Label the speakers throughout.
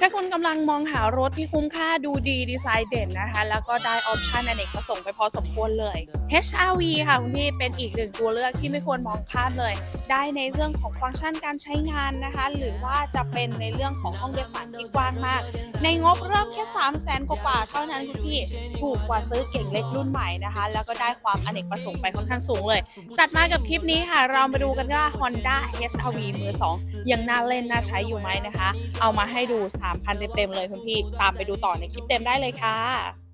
Speaker 1: ถ้าคุณกำลังมองหารถที่คุ้มค่าดูดีดีไซน์เด่นนะคะ แล้วก็ได้ออปชันอเนกประสงค์ไปพอสมควรเลย HRV ค่ะคุณพี่เป็นอีกหนึ่งตัวเลือกที่ไม่ควรมองข้ามเลย ได้ในเรื่องของฟังก์ชันการใช้งานนะคะ หรือว่าจะเป็นในเรื่องของห้องโดยสารที่กว้างมาก ในงบเริ่มแค่ 3 0 0แสนกว่าเท่านั้นคุณพี่ถูกกว่าซื้อเก่งเล็กรุ่นใหม่นะคะ แล้วก็ได้ความอเนกประสงค์ไปค่อนข้างสูงเลย จัดมากับคลิปนี้ค่ะ เรามาดูกันว่า Honda HRV มือ 2 ยังน่าเล่นน่าใช้อยู่ไหมนะคะ เอามาให้ดู 3 คันเต็มๆเลยคุณพี่ตามไปดูต่อในคลิปเต็มได้เลยค่ะ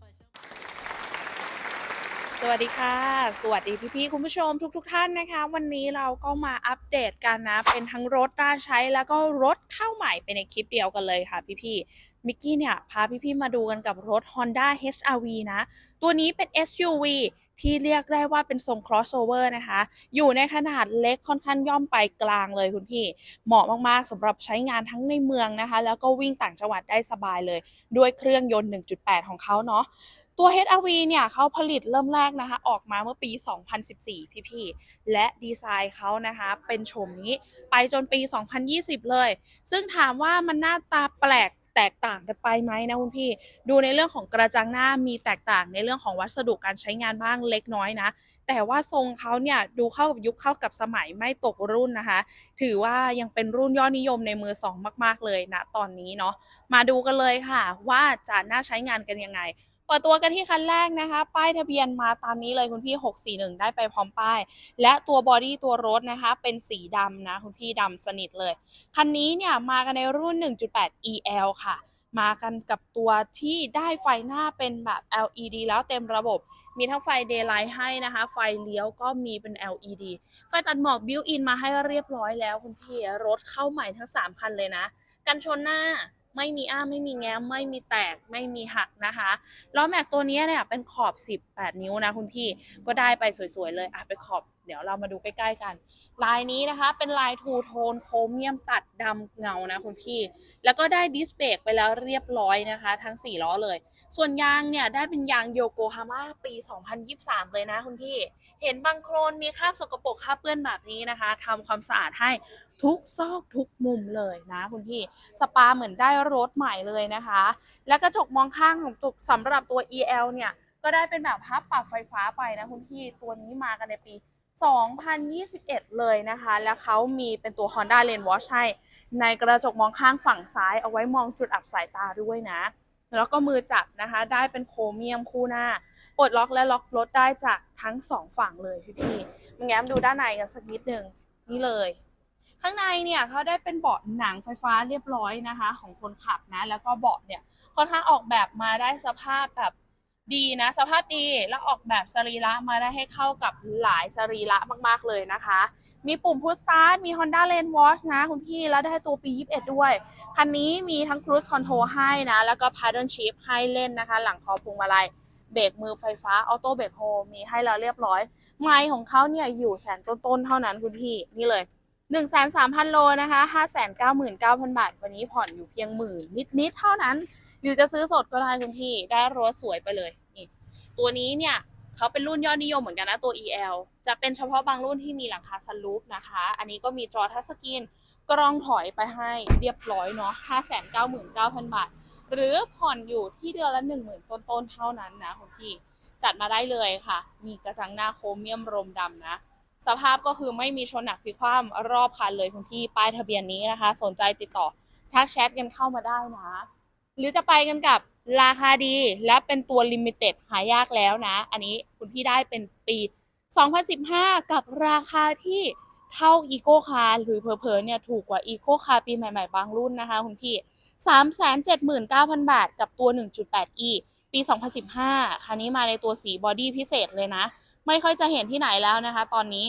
Speaker 1: สวัสดีค่ะ สวัสดีพี่ๆคุณผู้ชมทุกๆทท่านนะคะ วันนี้เราก็มาอัปเดตกันนะ เป็นทั้งรถน่าใช้แล้วก็รถเข้าใหม่ไปในคลิปเดียวกันเลยค่ะพี่ๆมิกกี้เนี่ย พาพี่ๆมาดูกันกับรถ Honda HRV นะ ตัวนี้เป็น SUV ที่เรียกได้ว่าเป็นทรง crossover นะคะ อยู่ในขนาดเล็กค่อนข้างย่อมไปกลางเลยคุณพี่ เหมาะมากๆสำหรับใช้งานทั้งในเมืองนะคะ แล้วก็วิ่งต่างจังหวัดได้สบายเลย ด้วยเครื่องยนต์ 1.8 ของเขาเนาะ ตัว HRV เนี่ยเขาผลิตเริ่มแรกนะคะ ออกมาเมื่อปี 2014 พี่ๆ และดีไซน์เขานะคะ เป็นโฉมนี้ไปจนปี 2020 เลย ซึ่งถามว่ามันหน้าตาแปลกแตกต่างกันไปไหมนะคุณพี่ ดูในเรื่องของกระจังหน้ามีแตกต่างในเรื่องของวัสดุการใช้งานบ้างเล็กน้อยนะ แต่ว่าทรงเขาเนี่ยดูเข้ากับยุคเข้ากับสมัยไม่ตกรุ่นนะคะ ถือว่ายังเป็นรุ่นยอดนิยมในมือสองมาก ๆเลยนะตอนนี้เนาะมาดูกันเลยค่ะ ว่าจะน่าใช้งานกันยังไง เปิดตัวกันที่คันแรกนะคะ ป้ายทะเบียนมาตามนี้เลยคุณพี่ 641 ได้ไปพร้อมป้าย และตัวบอดี้ตัวรถนะคะ เป็นสีดำนะ คุณพี่ดำสนิทเลย คันนี้เนี่ยมากันในรุ่น 1.8 EL ค่ะมากันกับตัวที่ได้ไฟหน้าเป็นแบบ LED แล้วเต็มระบบ มีทั้งไฟ daylight ให้นะคะ ไฟเลี้ยวก็มีเป็น LED ไฟตัดหมอก built in มาให้เรียบร้อยแล้วคุณพี่ รถเข้าใหม่ทั้ง 3 คันเลยนะ กันชนหน้า ไม่มีอ้าไม่มีแง้ม ไม่มีแตกไม่มีหักนะคะล้อแม็กตัวนี้เนี่ยเป็นขอบ 18 นิ้วนะคุณพี่ก็ได้ไปสวยๆเลยอะไปขอบเดี๋ยวเรามาดูใกล้ๆกัน ลายนี้นะคะเป็นลายทูโทนโครเมียมตัดดำเงานะคุณพี่ แล้วก็ได้ดิสเบรกไปแล้วเรียบร้อยนะคะ ทั้ง 4 ล้อเลย ส่วนยางเนี่ยได้เป็นยางโยโกฮาม่าปี 2023 เลยนะคุณพี่ เห็นบางโครนมีคราบสกปรกคราบเปื้อนแบบนี้นะคะทำความสะอาดให้ทุกซอกทุกมุมเลยนะคุณพี่ สปาเหมือนได้รถใหม่เลยนะคะ และกระจกมองข้างของตัวสำหรับตัว EL เนี่ยก็ได้เป็นแบบพับปรับไฟฟ้าไปนะคุณพี่ ตัวนี้มากันในปี 2021 เลยนะคะ แล้วเขามีเป็นตัว Honda Lane Watch ให้ในกระจกมองข้างฝั่งซ้ายเอาไว้มองจุดอับสายตาด้วยนะ แล้วก็มือจับนะคะ ได้เป็นโครเมียมคู่หน้า ปลดล็อกและล็อกรถได้จากทั้งสองฝั่งเลยพี่พี่ๆมาแง้มดูด้านในกันสักนิดหนึ่งนี่เลย ข้างในเนี่ยเขาได้เป็นเบาะหนังไฟฟ้าเรียบร้อยนะคะ ของคนขับนะ แล้วก็เบาะเนี่ยค่อนข้างออกแบบมาได้สภาพแบบดีนะสภาพดีแล้วออกแบบสรีระมาได้ให้เข้ากับหลายสรีระมากๆเลยนะคะ มีปุ่มพุชสตาร์ทมี Honda Lane Watch นะคุณพี่แล้วได้ตัวปี 21 ด้วย คันนี้มีทั้ง Cruise Control ให้นะ แล้วก็ Paddle Shift ให้เล่นนะคะ หลังคอพวงมาลัย เบรกมือไฟฟ้าออโต้เบรกโฮมีให้แล้วเรียบร้อย ไมล์ของเขาเนี่ยอยู่แสนต้นๆเท่านั้นคุณพี่นี่เลย 1 3 0 0 0 โลนะคะ599,000 บาท วันนี้ผ่อนอยู่เพียงหมื่นนิดๆเท่านั้น หรือจะซื้อสดก็ได้คุณพี่ ได้รถสวยไปเลยนี่ตัวนี้เนี่ยเขาเป็นรุ่นยอดนิยมเหมือนกันนะตัว EL จะเป็นเฉพาะบางรุ่นที่มีหลังคาสลูปนะคะ อันนี้ก็มีจอทัชสกรีนกล้องถอยไปให้เรียบร้อยเนาะ599,000 บาท หรือผ่อนอยู่ที่เดือนละ 10,000 ต้นๆเท่านั้นนะคุณพี่ จัดมาได้เลยค่ะ มีกระจังหน้าโครเมียมรมดำนะ สภาพก็คือไม่มีชนหนักพิคว่ำรอบคันเลยคุณพี่ ป้ายทะเบียนนี้นะคะ สนใจติดต่อทักแชทกันเข้ามาได้นะ หรือจะไปกันกับราคาดีและเป็นตัวลิมิเต็ดหายากแล้วนะ อันนี้คุณพี่ได้เป็นปี 2015 กับราคาที่เท่าอีโคคาร์หรือเผลอๆเนี่ยถูกกว่าอีโคคาร์ปีใหม่ๆ บางรุ่นนะคะคุณพี่ 379,000 บาทกับตัว 1.8e ปี 2015 คันนี้มาในตัวสีบอดี้พิเศษเลยนะ ไม่ค่อยจะเห็นที่ไหนแล้วนะคะตอนนี้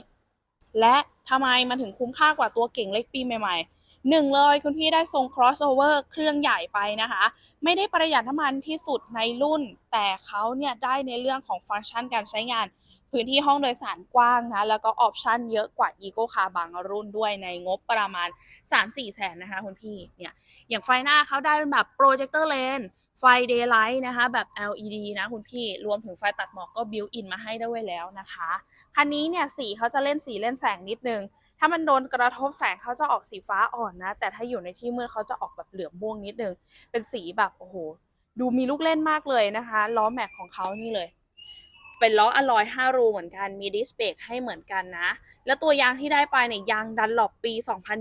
Speaker 1: และทำไมมันถึงคุ้มค่ากว่าตัวเก่งเล็กปีใหม่ๆหนึ่งเลยคุณพี่ได้ทรง crossover เครื่องใหญ่ไปนะคะ ไม่ได้ประหยัดน้ำมันที่สุดในรุ่น แต่เขาเนี่ยได้ในเรื่องของฟังก์ชันการใช้งาน พื้นที่ห้องโดยสารกว้างนะ แล้วก็ออปชันเยอะกว่า Eco Car บางรุ่นด้วยในงบประมาณ 3-4 แสนนะคะคุณพี่เนี่ยอย่างไฟหน้าเขาได้เป็นแบบโปรเจคเตอร์เลนไฟ daylight นะคะแบบ LED นะคุณพี่ รวมถึงไฟตัดหมอกก็ built in มาให้ด้วยแล้วนะคะ คันนี้เนี่ยสีเขาจะเล่นสีเล่นแสงนิดนึง ถ้ามันโดนกระทบแสงเขาจะออกสีฟ้าอ่อนนะ แต่ถ้าอยู่ในที่มืดเขาจะออกแบบเหลืองม่วงนิดนึง เป็นสีแบบโอ้โห ดูมีลูกเล่นมากเลยนะคะ ล้อแม็กของเขานี่เลย เป็นล้ออลลอย5รูเหมือนกัน มีดิสเบรกให้เหมือนกันนะ แล้วตัวยางที่ได้ไปเนี่ยยางดันหลบปี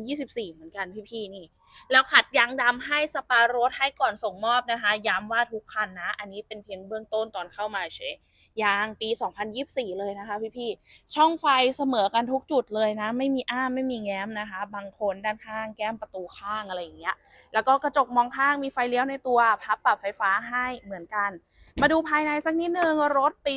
Speaker 1: 2024 เหมือนกันพี่ๆนี่ แล้วขัดยางดำให้สปาโรสให้ก่อนส่งมอบนะคะ ย้ำว่าทุกคันนะ อันนี้เป็นเพียงเบื้องต้นตอนเข้ามาเฉยยางปี 2024 เลยนะคะพี่ๆ ช่องไฟเสมอกันทุกจุดเลยนะ ไม่มีอ้าไม่มีแง้มนะคะ บางคนด้านข้างแก้มประตูข้างอะไรอย่างเงี้ย แล้วก็กระจกมองข้างมีไฟเลี้ยวในตัว พับปรับไฟฟ้าให้เหมือนกัน มาดูภายในสักนิดนึงรถปี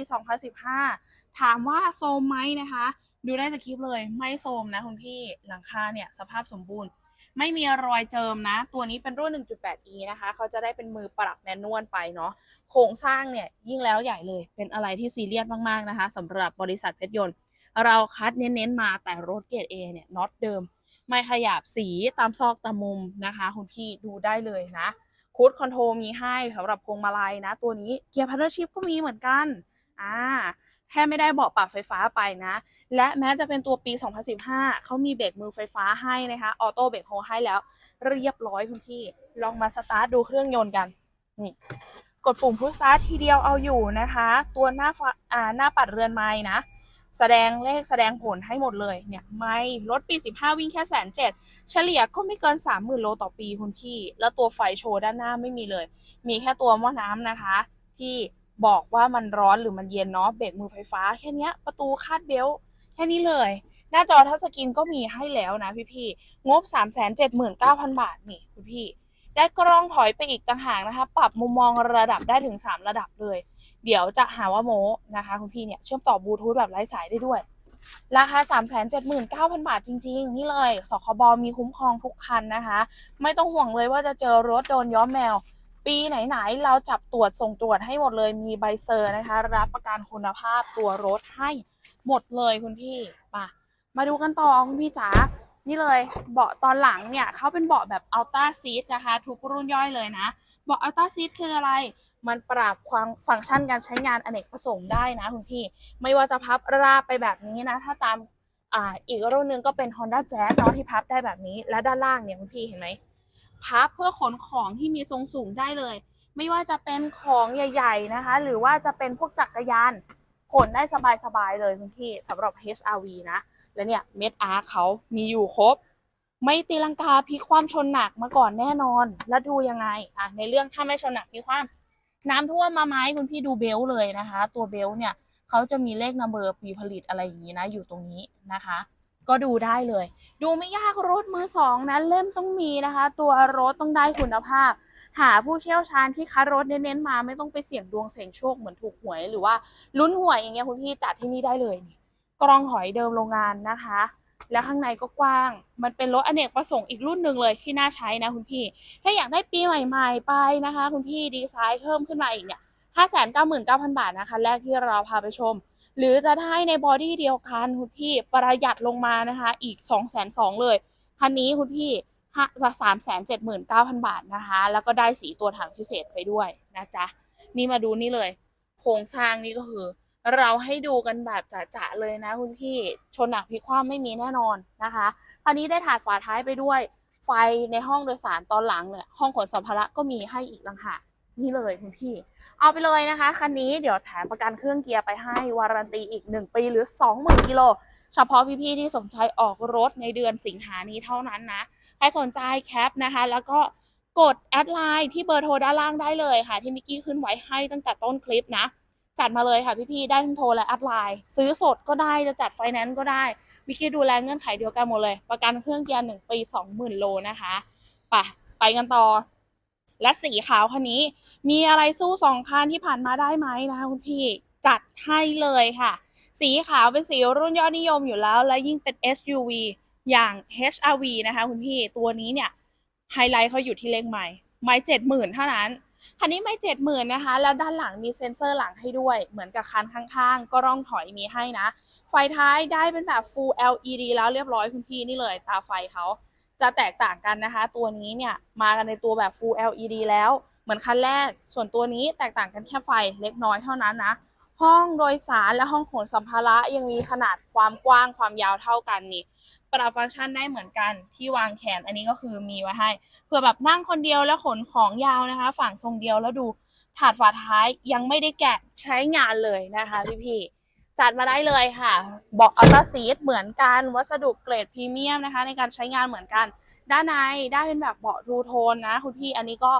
Speaker 1: 2015 ถามว่าโซมไหมนะคะ ดูได้จากคลิปเลยไม่โซมนะคุณพี่หลังคาเนี่ยสภาพสมบูรณ์ ไม่มีรอยเจิมนะ ตัวนี้เป็นรุ่น 1.8e นะคะ เขาจะได้เป็นมือปรับแมนนวลไปเนาะโครงสร้างเนี่ยยิ่งแล้วใหญ่เลยเป็นอะไรที่ซีเรียสมากๆนะคะสำหรับบริษัทเพชรยนต์ เราคัดเน้นๆมาแต่รถเกรด A เนี่ยน็อตเดิม ไม่ขยับสีตามซอกตามมุมนะคะคุณพี่ดูได้เลยนะ คูดคอนโทรมีให้สำหรับพวงมาลัยนะ ตัวนี้เกียร์พันเนอร์ชิพก็มีเหมือนกันอ่าแค่ไม่ได้เบาะปรับไฟฟ้าไปนะ และแม้จะเป็นตัวปี 2015 เขามีเบรกมือไฟฟ้าให้นะคะ ออโต้เบรกโฮให้แล้ว เรียบร้อยคุณพี่ ลองมาสตาร์ทดูเครื่องยนต์กัน นี่กดปุ่มพุชสตาร์ททีเดียวเอาอยู่นะคะ ตัวหน้าฝาอ่าหน้าปัดเรือนไม้นะ แสดงเลขแสดงผลให้หมดเลยเนี่ยไม่รถปี 15 วิ่งแค่แสนเจ็ดเฉลี่ยก็ไม่เกิน 30,000 โลต่อปีคุณพี่ แล้วตัวไฟโชว์ด้านหน้าไม่มีเลย มีแค่ตัวหม้อน้ำนะคะ ที่บอกว่ามันร้อนหรือมันเย็นเนาะเบรกมือไฟฟ้าแค่นี้ประตูคาดเบลต์แค่นี้เลย หน้าจอทัชสกรีนก็มีให้แล้วนะพี่พี่งบ 379,000 บาทนี่คุณพี่ได้กล้องถอยไปอีกต่างหากนะคะ ปรับมุมมองระดับได้ถึง 3 ระดับเลย เดี๋ยวจะหาว่าโมนะคะคุณพี่เนี่ยเชื่อมต่อบลูทูธแบบไร้สายได้ด้วย ราคา 379,000 บาทจริง ๆ นี่เลยสคบมีคุ้มครองทุกคันนะคะ ไม่ต้องห่วงเลยว่าจะเจอรถโดนย้อมแมว ปีไหนๆเราจับตรวจส่งตรวจให้หมดเลยมีใบเซอร์นะคะ รับประกันคุณภาพตัวรถให้หมดเลยคุณพี่มามาดูกันต่อคุณพี่จ๋านี่เลยเบาะตอนหลังเนี่ยเขาเป็นเบาะแบบอัลต้าซีทนะคะ ทุกรุ่นย่อยเลยนะเบาะอัลต้าซีทคืออะไร มันปรับความฟังก์ชันการใช้งานอเนกประสงค์ได้นะคุณพี่ ไม่ว่าจะพับราบไปแบบนี้นะ ถ้าตามอ่าอีกรุ่นหนึงก็เป็น Honda Jazz เนาะที่พับได้แบบนี้ และด้านล่างเนี่ยคุณพี่เห็นไหมพับเพื่อขนของที่มีทรงสูงได้เลย ไม่ว่าจะเป็นของใหญ่ ๆนะคะ หรือว่าจะเป็นพวกจักรยานขนได้สบายๆเลยคุณพี่สำหรับ HRV นะ และเนี่ยเม็ดอาร์เขามีอยู่ครบ ไม่ตีลังกาพลิกความชนหนักมาก่อนแน่นอน แล้วดูยังไงอะในเรื่องถ้าไม่ชนหนักพลิกความ น้ำท่วมมาไหมคุณพี่ดูเบลเลยนะคะ ตัวเบลเนี่ยเขาจะมีเลขนัมเบอร์ปีผลิตอะไรอย่างนี้นะ อยู่ตรงนี้นะคะ ก็ดูได้เลย ดูไม่ยากรถมือสองนะเล่มต้องมีนะคะ ตัวรถต้องได้คุณภาพ หาผู้เชี่ยวชาญที่คัดรถเน้นๆมาไม่ต้องไปเสี่ยงดวงเสี่ยงโชคเหมือนถูกหวยหรือว่าลุ้นหวยอย่างเงี้ยคุณพี่จัดที่นี่ได้เลยกรองหอยเดิมโรงงานนะคะ แล้วข้างในก็กว้าง มันเป็นรถอเนกประสงค์อีกรุ่นหนึ่งเลยที่น่าใช้นะคุณพี่ ถ้าอยากได้ปีใหม่ๆไปนะคะ คุณพี่ดีไซน์เพิ่มขึ้นมาอีกเนี่ยห้าแสนเก้าหมื่นเก้าพันบาทนะคะ แรกที่เราพาไปชม หรือจะได้ในบอดี้เดียวกันคุณพี่ประหยัดลงมานะคะ อีก2องแสนสองเลย คันนี้คุณพี่ห้าจะสามแสนเจ็ดหมื่นเก้าพันบาทนะคะ แล้วก็ได้สีตัวถังพิเศษไปด้วยนะจ๊ะ นี่มาดูนี่เลย โครงสร้างนี่ก็คือ เราให้ดูกันแบบจะๆเลยนะคุณพี่ชนหนักพิคว่ำไม่มีแน่นอนนะคะคันนี้ได้ถาดฝาท้ายไปด้วย ไฟในห้องโดยสารตอนหลังเนี่ยห้องขนสัมภาระก็มีให้อีกต่างหากนี่เลยคุณพี่ เอาไปเลยนะคะคันนี้เดี๋ยวแถมประกันเครื่องเกียร์ไปให้วารันตีอีก 1 ปีหรือ 20,000กิโลเฉพาะพี่ๆที่สนใจออกรถในเดือนสิงหานี้เท่านั้นนะใครสนใจแคปนะคะ แล้วก็กดแอดไลน์ที่เบอร์โทรด้านล่างได้เลยค่ะ ที่มิกกี้ขึ้นไว้ให้ตั้งแต่ต้นคลิปนะ จัดมาเลยค่ะพี่ๆได้ทั้งโทรและแอดไลน์ซื้อสดก็ได้จะจัดไฟแนนซ์ก็ได้มิกกี้ดูแลเงื่อนไขเดียวกันหมดเลย ประกันเครื่องเกียร์หนึ่งปีสองหมื่นโลนะคะไปไปกันต่อ และสีขาวคันนี้ มีอะไรสู้สองคันที่ผ่านมาได้ไหมนะคะคุณพี่จัดให้เลยค่ะ สีขาวเป็นสีรุ่นยอดนิยมอยู่แล้ว และยิ่งเป็น SUV อย่าง HRV นะคะคุณพี่ตัวนี้เนี่ยไฮไลท์เขาอยู่ที่เลขไม้ไม้เจ็ดหมื่นเท่านั้น คันนี้ไม่เจ็ดหมื่นนะคะ แล้วด้านหลังมีเซ็นเซอร์หลังให้ด้วย เหมือนกับคันข้างๆ ก็ร่องถอยมีให้นะ ไฟท้ายได้เป็นแบบ Full LED แล้วเรียบร้อยคุณพี่นี่เลยตาไฟเขาจะแตกต่างกันนะคะ ตัวนี้เนี่ยมากันในตัวแบบ Full LED แล้ว เหมือนคันแรก ส่วนตัวนี้แตกต่างกันแค่ไฟเล็กน้อยเท่านั้นนะ ห้องโดยสารและห้องขนสัมภาระยังมีขนาดความกว้างความยาวเท่ากันนี่ ปรับฟังก์ชันได้เหมือนกันที่วางแขนอันนี้ก็คือมีไว้ให้เผื่อแบบนั่งคนเดียวแล้วขนของยาวนะคะ ฝั่งทรงเดียวแล้วดูถาดฝาท้ายยังไม่ได้แกะใช้งานเลยนะคะพี่ๆจัดมาได้เลยค่ะเบาะอัลตราซีทเหมือนกันวัสดุเกรดพรีเมียมนะคะ ในการใช้งานเหมือนกัน ด้านในได้เป็นแบบเบาะทูโทนนะคุณพี่อันนี้ก็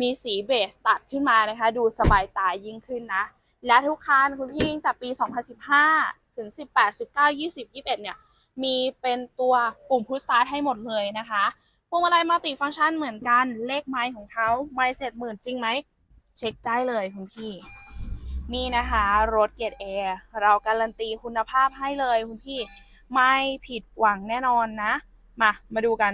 Speaker 1: มีสีเบสตัดขึ้นมานะคะ ดูสบายตายิ่งขึ้นนะ และทุกคันคุณพี่ตั้งแต่ปี 2015 ถึง 18 19 20 21 เนี่ย มีเป็นตัวปุ่มพุชสตาร์ทให้หมดเลยนะคะพวงมาลัยมัลติฟังก์ชันเหมือนกันเลขไม้ของเขาไม้เสร็จหมื่นจริงไหม เช็คได้เลยคุณพี่ นี่นะคะรถเกียร์แอร์เราการันตีคุณภาพให้เลยคุณพี่ ไม่ผิดหวังแน่นอนนะ มา มาดูกัน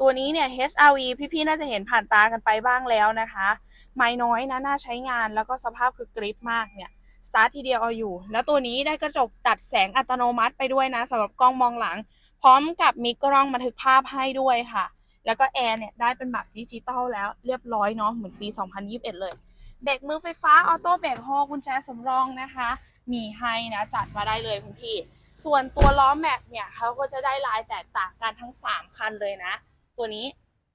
Speaker 1: ตัวนี้เนี่ย HRV พี่ๆน่าจะเห็นผ่านตากันไปบ้างแล้วนะคะ ไม้น้อยนะน่าใช้งานแล้วก็สภาพคือกริปมากเนี่ย สตาร์ททีเดียวเอาอยู่ แล้วตัวนี้ได้กระจกตัดแสงอัตโนมัติไปด้วยนะสำหรับกล้องมองหลัง พร้อมกับมีกล้องบันทึกภาพให้ด้วยค่ะ แล้วก็แอร์เนี่ยได้เป็นแบบดิจิตอลแล้วเรียบร้อยเนาะเหมือนปี 2021 เลยเบรกมือไฟฟ้าออโต้เบรกโฮกุญแจสำรองนะคะ มีให้นะจัดมาได้เลยคุณพี่ ส่วนตัวล้อแม็กเนี่ยเขาก็จะได้ลายแตกต่างกันทั้ง 3 คันเลยนะ ตัวนี้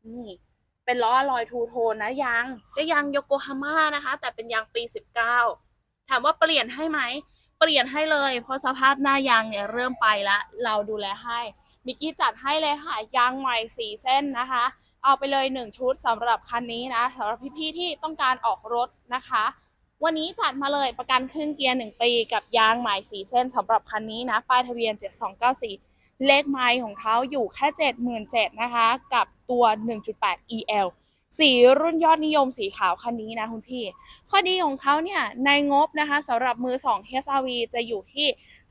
Speaker 1: นี่เป็นล้อลอยทูโทนนะยางได้ยางโยโกฮาม่านะคะ แต่เป็นยางปี 19 ถามว่าเปลี่ยนให้ไหม เปลี่ยนให้เลย เพราะสภาพหน้ายางเนี่ยเริ่มไปละเราดูแลให้มิกกี้จัดให้เลยค่ะ ยางใหม่สี่เส้นนะคะ เอาไปเลย 1 ชุดสำหรับคันนี้นะสำหรับพี่ๆที่ต้องการออกรถนะคะ วันนี้จัดมาเลยประกันครึ่งเกียร์ 1 ปี กับยางใหม่4เส้นสำหรับคันนี้นะ ป้ายทะเบียน 7294 เลขไมล์ของเขาอยู่แค่ 77,000นะคะ กับตัว 1.8 EL สีรุ่นยอดนิยมสีขาวคันนี้นะคุณพี่ ข้อดีของเขาเนี่ยในงบนะคะสำหรับมือ2 HRV จะอยู่ที่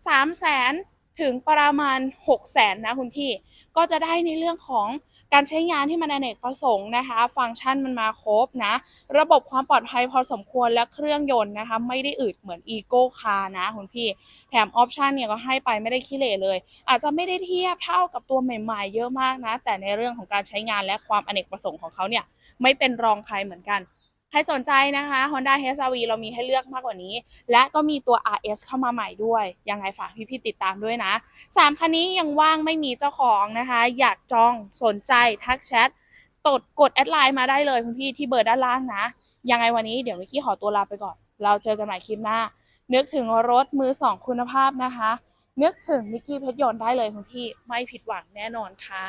Speaker 1: 3 0 0 0 0 0 ถึงประมาณ 6 0 0 0 0 0นะคุณพี่ ก็จะได้ในเรื่องของ การใช้งานที่มันอเนกประสงค์นะคะ ฟังก์ชันมันมาครบนะ ระบบความปลอดภัยพอสมควรและเครื่องยนต์นะคะ ไม่ได้อืดเหมือนอีโก้คาร์นะคุณพี่ แถมออปชันเนี่ยก็ให้ไปไม่ได้ขี้เหร่เลย อาจจะไม่ได้เทียบเท่ากับตัวใหม่ๆ เยอะมากนะ แต่ในเรื่องของการใช้งานและความอเนกประสงค์ของเขาเนี่ยไม่เป็นรองใครเหมือนกัน ใครสนใจนะคะ Honda HRV เรามีให้เลือกมากกว่านี้ และก็มีตัว RS เข้ามาใหม่ด้วย ยังไงฝากพี่ๆติดตามด้วยนะ 3 คันนี้ยังว่างไม่มีเจ้าของนะคะ อยากจองสนใจทักแชทตดกดแอดไลน์มาได้เลยคุณพี่ที่เบอร์ด้านล่างนะ ยังไงวันนี้เดี๋ยวมิกกี้ขอตัวลาไปก่อน เราเจอกันใหม่คลิปหน้า นึกถึงรถมือสองคุณภาพนะคะ นึกถึงมิกกี้เพชรยนต์ได้เลยคุณพี่ไม่ผิดหวังแน่นอนค่ะ